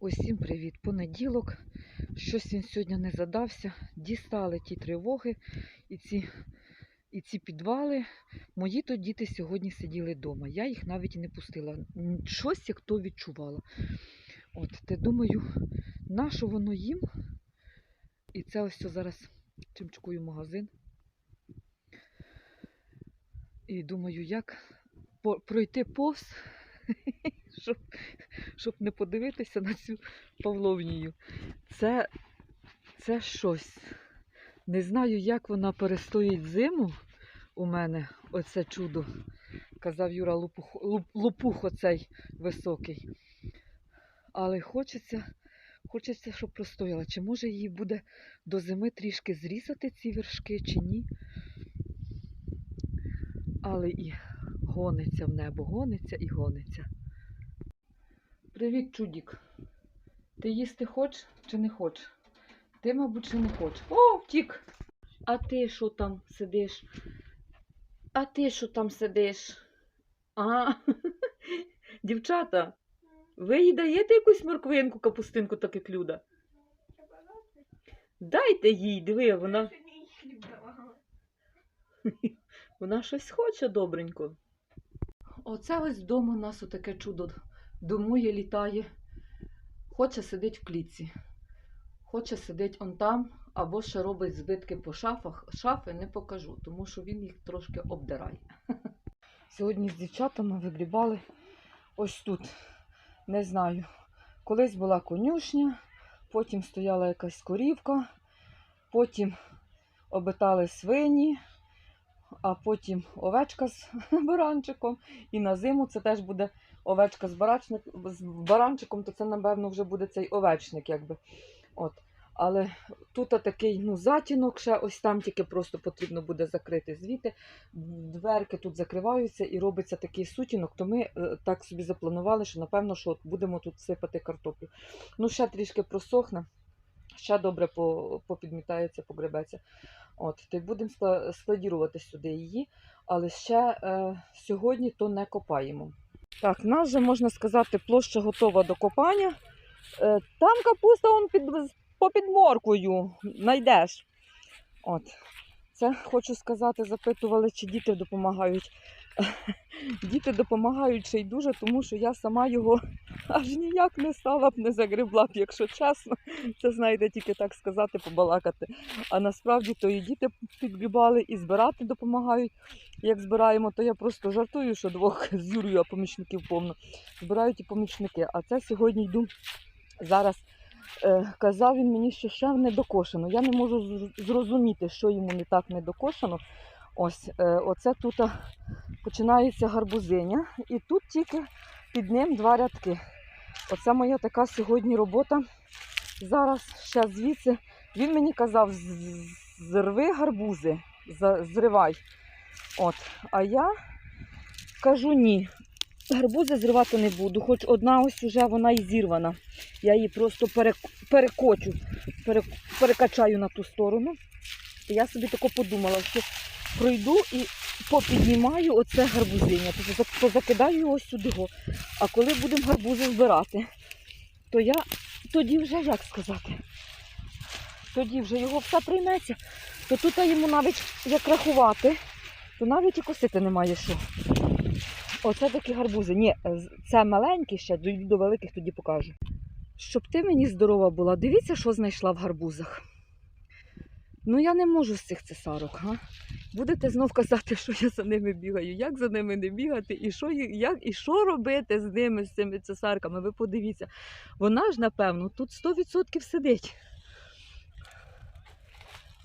Усім привіт! Понеділок. Щось він сьогодні не задався. Дістали ті тривоги і ці, і ці підвали. Мої то діти сьогодні сиділи вдома. Я їх навіть і не пустила. Щось як то відчувала. От, те думаю, на що воно їм? І це ось все зараз чимчкую магазин. І думаю, як пройти повз, щоб, щоб не подивитися на цю Павловнію. Це, це щось. Не знаю, як вона перестоїть зиму у мене, оце чудо. Казав Юра Лопух, Лопух оцей високий. Але хочеться, хочеться, щоб простояла. Чи може її буде до зими трішки зрізати ці вершки, чи ні? Але і гониться в небо, гониться і гониться. Привіт, чудік. Ти їсти хочеш чи не хочеш? Ти, мабуть, ще не хочеш. О, втік! А ти що там сидиш? А ти що там сидиш? А, дівчата, ви їй даєте якусь морквинку, капустинку, так як люда? Дайте їй, диви, вона, вона щось хоче добренько. Оце ось вдома у нас отаке чудо домує, літає. Хоче сидить в клітці. Хоче сидить он там, або ще робить збитки по шафах. Шафи не покажу, тому що він їх трошки обдирає. Сьогодні з дівчатами вигрібали ось тут. Не знаю. Колись була конюшня, потім стояла якась корівка, потім обитали свині, а потім овечка з баранчиком. І на зиму це теж буде овечка з, барачник, з баранчиком, то це, напевно, вже буде цей овечник, якби. От. Але тут такий ну, затінок, ще ось там тільки просто потрібно буде закрити звідти. Дверки тут закриваються і робиться такий сутінок, то ми е, так собі запланували, що напевно що от будемо тут сипати картоплю. Ну, ще трішки просохне, ще добре попідмітається, погребеться. От, то й будемо скла- складірувати сюди її, але ще е, сьогодні то не копаємо. Так, в нас вже можна сказати, площа готова до копання. Е, Там капуста он під, попід підморкою знайдеш. От. Це хочу сказати, запитували, чи діти допомагають. Діти допомагають ще й дуже, тому що я сама його аж ніяк не стала б, не загребла б, якщо чесно. Це знаєте, тільки так сказати, побалакати. А насправді то і діти підгрібали, і збирати допомагають. Як збираємо, то я просто жартую, що двох з Юрою, а помічників повно. Збирають і помічники. А це сьогодні йду зараз. Е, казав він мені, що ще не докошено. Я не можу зрозуміти, що йому не так не докошено. Ось, е, оце тут починається гарбузиня, і тут тільки під ним два рядки. Оце моя така сьогодні робота. Зараз ще звідси. Він мені казав, «З- зрви гарбузи, зривай. От. А я кажу ні. Гарбузи зривати не буду, хоч одна ось уже вона і зірвана. Я її просто перекочу, перекачаю на ту сторону. І я собі тако подумала, що пройду і попіднімаю оце гарбузиня, позакидаю його сюди. А коли будемо гарбузи збирати, то я тоді вже як сказати, тоді вже його все прийметься, то тут йому навіть як рахувати, то навіть і косити немає що. Оце такі гарбузи. Ні, це маленькі ще, до великих тоді покажу. Щоб ти мені здорова була, дивіться, що знайшла в гарбузах. Ну я не можу з цих цесарок, га? Будете знов казати, що я за ними бігаю. Як за ними не бігати, і що, як, і що робити з ними, з цими цесарками? Ви подивіться. Вона ж, напевно, тут 100% сидить.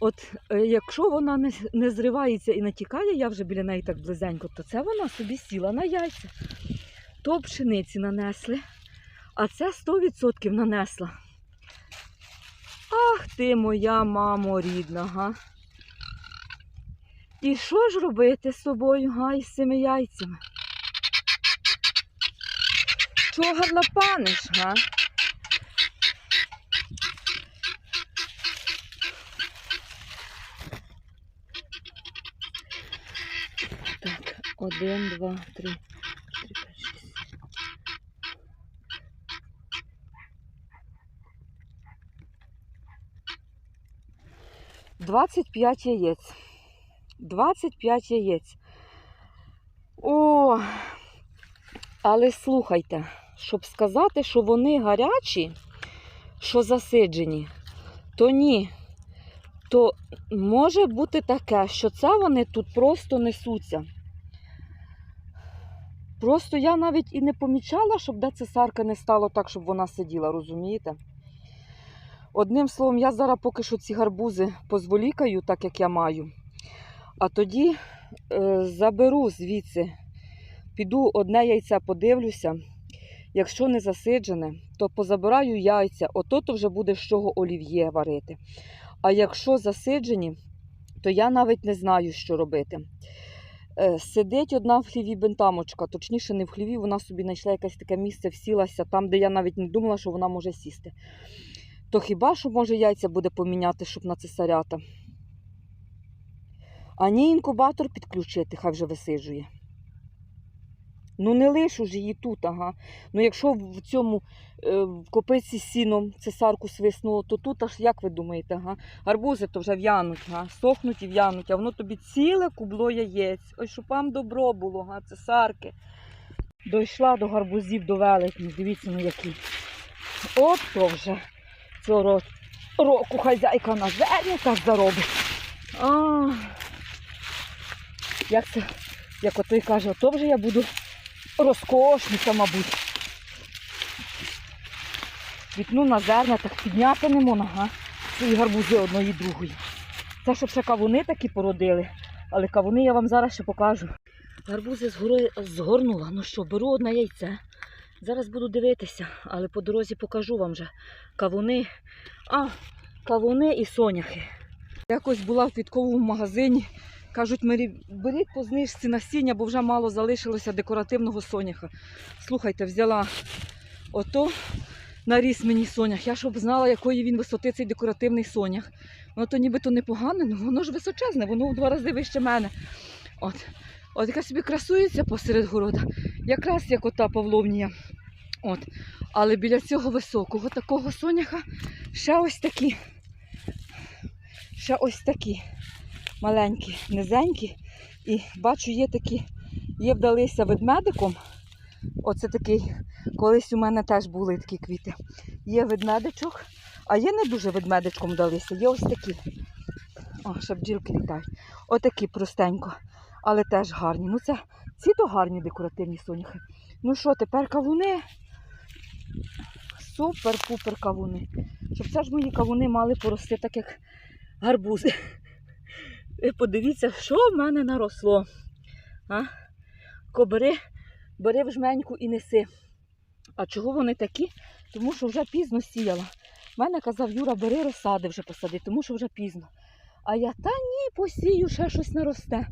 От е, якщо вона не, не зривається і не тікає, я вже біля неї так близенько, то це вона собі сіла на яйця. То пшениці нанесли, а це 100% нанесла. Ах ти моя мамо рідна, га. І що ж робити з собою, га, із цими яйцями? Чого гарлапаниш, га? Один, два, три, три, п'ять, шість. Двадцять п'ять яєць. Двадцять п'ять яєць. О, але слухайте, щоб сказати, що вони гарячі, що засиджені, то ні. То може бути таке, що це вони тут просто несуться. Просто я навіть і не помічала, щоб де цесарка не стало так, щоб вона сиділа, розумієте? Одним словом, я зараз поки що ці гарбузи позволікаю, так як я маю. А тоді е, заберу звідси, піду одне яйце подивлюся. Якщо не засиджене, то позабираю яйця, ото то вже буде з чого олів'є варити. А якщо засиджені, то я навіть не знаю, що робити. Е, Сидить одна в хліві бентамочка, точніше, не в хліві, вона собі знайшла якесь таке місце, всілася там, де я навіть не думала, що вона може сісти. То хіба що може яйця буде поміняти, щоб на цесарята? А ні інкубатор підключити, хай вже висиджує. Ну не лишу ж її тут, ага. Ну якщо в цьому е, в копиці сіном цесарку свиснуло, то тут аж як ви думаєте, ага? Гарбузи то вже в'януть, га? сохнуть і в'януть, а воно тобі ціле кубло яєць. Ой, щоб вам добро було, га? цесарки. Дійшла до гарбузів до велетнів, дивіться, ну які. От то вже цього року хазяйка на зерні так заробить. А, як це, як отой каже, то вже я буду розкошниця, мабуть. Вікну на зерна так підняти не можна, га? Свої гарбузи одної другої. Це щоб ще кавуни такі породили, але кавуни я вам зараз ще покажу. Гарбузи згори згорнула. Ну що, беру одне яйце. Зараз буду дивитися, але по дорозі покажу вам вже кавуни. А, кавуни і соняхи. Якось була в квітковому магазині. Кажуть, беріть по знижці насіння, бо вже мало залишилося декоративного соняха. Слухайте, взяла ото наріс мені сонях. Я щоб знала, якої він висоти цей декоративний сонях. Воно то нібито непогане, ну воно ж височезне, воно в два рази вище мене. От. От яка собі красується посеред города, якраз як ота Павловнія. От. Але біля цього високого такого соняха ще ось такі. Ще ось такі маленькі, низенькі. І бачу, є такі, є вдалися ведмедиком. Оце такий, колись у мене теж були такі квіти. Є ведмедичок, а є не дуже ведмедичком вдалися, є ось такі. О, ще бджілки літають. Отакі простенько, але теж гарні. Ну це ці то гарні декоративні соняхи. Ну що, тепер кавуни? Супер-пупер кавуни. Щоб це ж мої кавуни мали порости так, як гарбузи. Ви подивіться, що в мене наросло. А? Ко бери, в жменьку і неси. А чого вони такі? Тому що вже пізно сіяла. В мене казав Юра, бери розсади вже посади, тому що вже пізно. А я та ні, посію, ще щось наросте.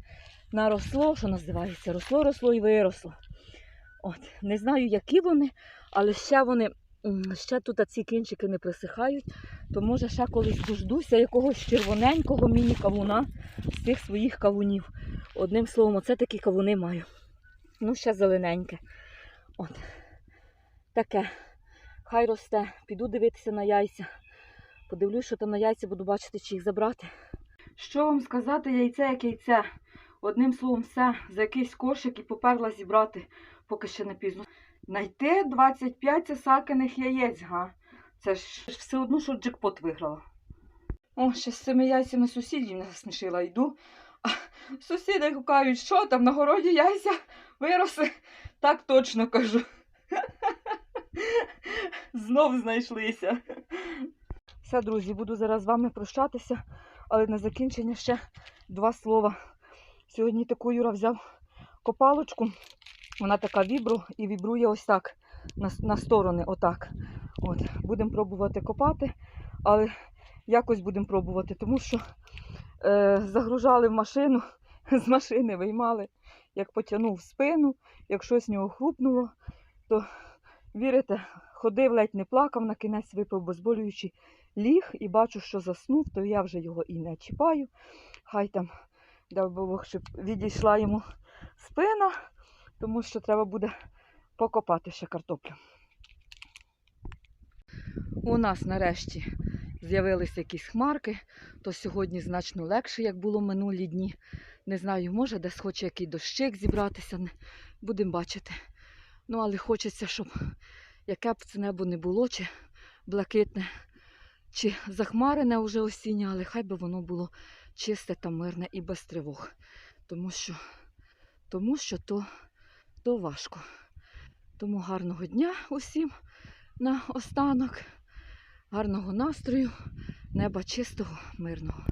Наросло, що називається, росло, росло і виросло. От, не знаю, які вони, але ще вони, ще тут ці кінчики не присихають, то може ще колись дождуся якогось червоненького міні-кавуна з тих своїх кавунів. Одним словом, оце такі кавуни маю. Ну, ще зелененьке. От. Таке. Хай росте. Піду дивитися на яйця. Подивлюсь, що там на яйця буду бачити, чи їх забрати. Що вам сказати, яйце як яйце. Одним словом, все, за якийсь кошик і поперла зібрати, поки ще не пізно. Найти 25 цесаркиних яєць, га. Це ж все одно, що джекпот виграла. О, ще з цими яйцями сусідів не засмішила. Йду. А сусіди гукають, що там на городі яйця виросли. Так точно кажу. Знов знайшлися. Все, друзі, буду зараз з вами прощатися, але на закінчення ще два слова. Сьогодні таку Юра взяв копалочку. Вона така вібру і вібрує ось так на, на сторони. Отак. От. Будемо пробувати копати, але якось будемо пробувати, тому що е, загружали в машину, з машини виймали, як потягнув спину, як щось з нього хрупнуло, то вірите, ходив, ледь не плакав, на кінець випив безболюючий ліг і бачу, що заснув, то я вже його і не чіпаю. Хай там, дай Бог, щоб відійшла йому спина, тому що треба буде покопати ще картоплю. У нас нарешті з'явилися якісь хмарки, то сьогодні значно легше, як було минулі дні. Не знаю, може десь хоче який дощик зібратися, будемо бачити. Ну, але хочеться, щоб яке б це небо не було, чи блакитне, чи захмарене вже осіннє, але хай би воно було чисте та мирне і без тривог. Тому що, тому що то, то важко. Тому гарного дня усім на останок, гарного настрою, неба чистого, мирного.